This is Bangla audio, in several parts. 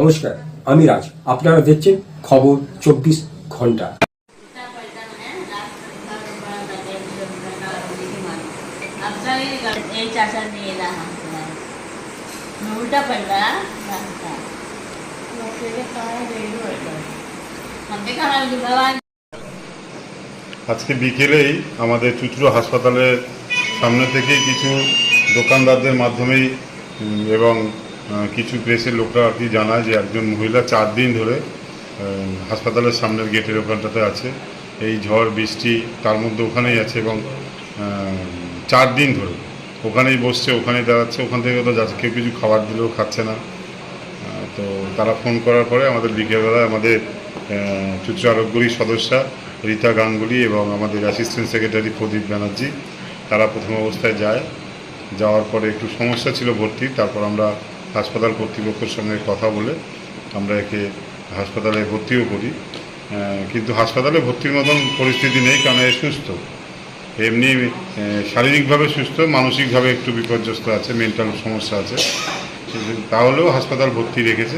নমস্কার আমি রাজ আপনারা দেখছেন খবর চব্বিশ ঘন্টা एक चाचा नेला हमको मैं उल्टा पडला रास्ता आपल्याला काय वेळ वाटलं आमच्या काळात बाबा আজকে বিকেলেই আমাদের চুচড়ো হাসপাতালের সামনে থেকেই কিছু দোকানদারদের মাধ্যমেই উম, এবং আহ, কিছু প্রেসের লোকরা আর কি জানায় যে একজন মহিলা চার দিন ধরে হাসপাতালের সামনের গেটের ওখানটাতে আছে। এই ঝড়, বৃষ্টি তার মধ্যে ওখানেই আছে এবং চার দিন ধরে ওখানেই বসছে, ওখানেই দাঁড়াচ্ছে, ওখান থেকে তো যাচ্ছে, কেউ কিছু খাবার দিলেও খাচ্ছে না। তো তারা ফোন করার পরে আমাদের বিকেলবেলায় আমাদের চুচু আরোগ্যরী সদস্যা রীতা গাঙ্গুলি এবং আমাদের অ্যাসিস্ট্যান্ট সেক্রেটারি প্রদীপ ব্যানার্জি, তারা প্রথম অবস্থায় যায়। যাওয়ার পরে একটু সমস্যা ছিল ভর্তি তারপর আমরা হাসপাতাল কর্তৃপক্ষের সঙ্গে কথা বলে আমরা একে হাসপাতালে ভর্তিও করি। কিন্তু হাসপাতালে ভর্তির মতন পরিস্থিতি নেই, কারণ এ সুস্থ। এমনি শারীরিকভাবে সুস্থ, মানসিকভাবে একটু বিপর্যস্ত আছে মেন্টাল সমস্যা আছে। তাহলেও হাসপাতাল ভর্তি রেখেছে,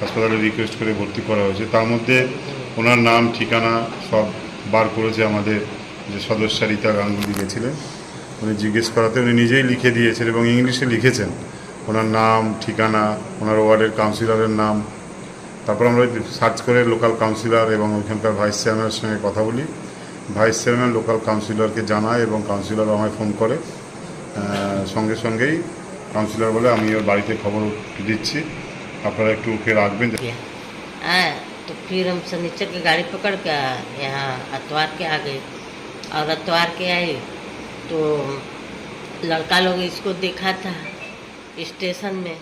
হাসপাতালে রিকোয়েস্ট করে ভর্তি করা হয়েছে। তার মধ্যে ওনার নাম, ঠিকানা সব বার করেছে আমাদের যে সদস্যা রীতা গাঙ্গুলি গেছিলেন। উনি জিজ্ঞেস করাতে উনি নিজেই লিখে দিয়েছেন এবং ইংলিশে লিখেছেন। ওনার নাম ঠিকানা ওনার ওয়ার্ডের কাউন্সিলরের নাম তারপর আমরা সার্চ করে লোকাল কাউন্সিলর এবং ওইখানকার ভাইস চেয়ারম্যানের সঙ্গে কথা বলি ভাইস চেয়ারম্যান লোকাল কাউন্সিলরকে জানায় এবং কাউন্সিলর আমায় ফোন করে আহ, সঙ্গে সঙ্গেই কাউন্সিলর বলে আমি ওর বাড়িতে খবর দিচ্ছি আপনারা একটু ওকে রাখবেন हाँ तो फिर हम शनिचर की गाड़ी पकड़ के यहाँ अतवार के आ गए और अतवार के आए तो लड़का लोग इसको देखा था स्टेशन में